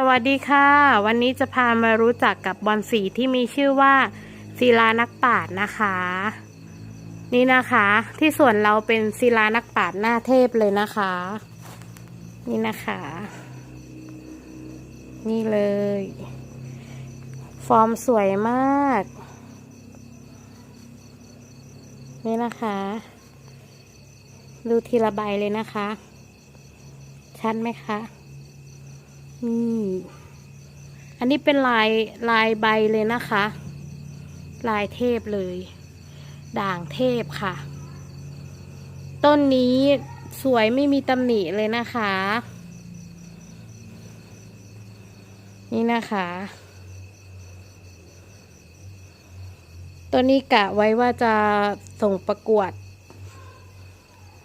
สวัสดีค่ะ วันนี้จะพามารู้จักกับบอลสีที่มีชื่อว่าศิลานักปาชญ์นะคะ นี่นะคะ ที่ส่วนเราเป็นศิลานักปาชญ์หน้าเทพเลยนะคะ นี่นะคะ นี่เลย ฟอร์มสวยมาก นี่นะคะ ดูทีละใบเลยนะคะ ชัดไหมคะ นี่อันนี้เป็นลายลายใบเลยนะคะ ลายเทพเลย ด่างเทพค่ะ ต้นนี้สวยไม่มีตำหนิเลยนะคะ นี่นะคะ ต้นนี้กะไว้ว่าจะส่งประกวด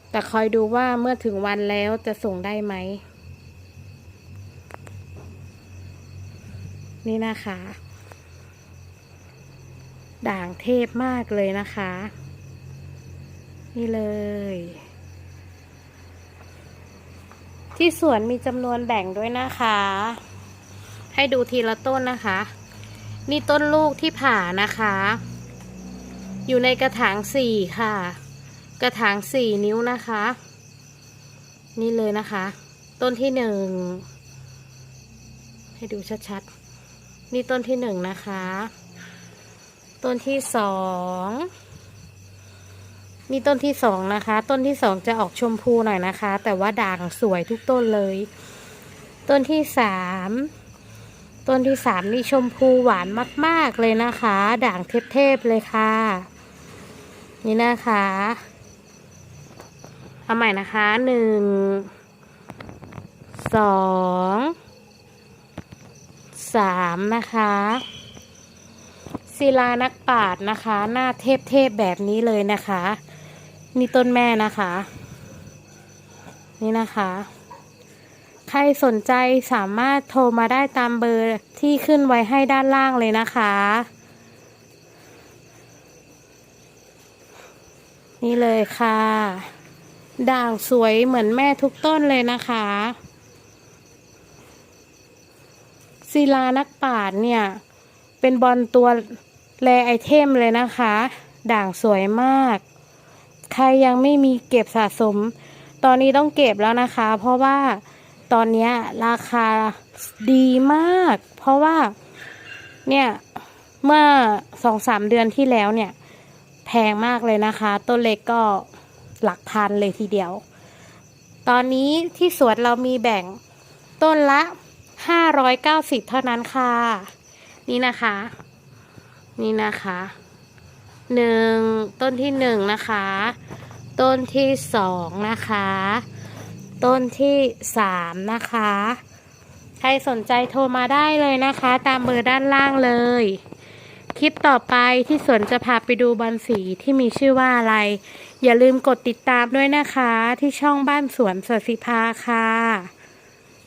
แต่คอยดูว่าเมื่อถึงวันแล้วจะส่งได้ไหม นี่นะคะ ด่างเทพมากเลยนะคะ นี่เลย ที่สวนมีจำนวนแบ่งด้วยนะคะ ให้ดูทีละต้นนะคะ นี่ต้นลูกที่ผ่านะคะ อยู่ในกระถางสี่ค่ะ กระถางสี่นิ้วนะคะ นี่เลยนะคะ ต้นที่หนึ่งให้ดูชัดๆ นี่ต้นที่หนึ่งนะคะ ต้นที่สองนี่ต้นที่สองนะคะ ต้นที่สองจะออกชมพูหน่อยนะคะ แต่ว่าด่างสวยทุกต้นเลย ต้นที่สามต้นที่สามนี่ชมพูหวานมาก ๆ เลยนะคะ ด่างเทพๆเลยค่ะ นี่นะคะ เอาใหม่นะคะหนึ่งสอง สามนะคะศิลานักปราชญ์นะคะ หน้าเทพๆแบบนี้เลยนะคะ นี่ต้นแม่นะคะ นี่นะคะ ใครสนใจสามารถโทรมาได้ตามเบอร์ที่ขึ้นไว้ให้ด้านล่างเลยนะคะ นี่เลยค่ะ ด่างสวยเหมือนแม่ทุกต้นเลยนะคะ ศิลานักปราชญ์เนี่ย เป็นบอลตัวแรไอเทมเลยนะคะ ด่างสวยมาก ใครยังไม่มีเก็บสะสม ตอนนี้ต้องเก็บแล้วนะคะ เพราะว่าตอนนี้ราคาดีมาก เพราะว่าเนี่ยเมื่อสองสามเดือนที่แล้วเนี่ย แพงมากเลยนะคะ ต้นเล็กก็หลักพันเลยทีเดียว ตอนนี้ที่สวนเรามีแบ่งต้นละ ห้าร้อยเก้าสิบเท่านั้นค่ะ นี่นะคะ นี่นะคะหนึ่งต้นที่หนึ่งนะคะ ต้นที่สองนะคะ ต้นที่สามนะคะ ใครสนใจโทรมาได้เลยนะคะ ตามเบอร์ด้านล่างเลย คลิปต่อไปที่สวนจะพาไปดูบอลสีที่มีชื่อว่าอะไร อย่าลืมกดติดตามด้วยนะคะ ที่ช่องบ้านสวนสสิภาค่ะ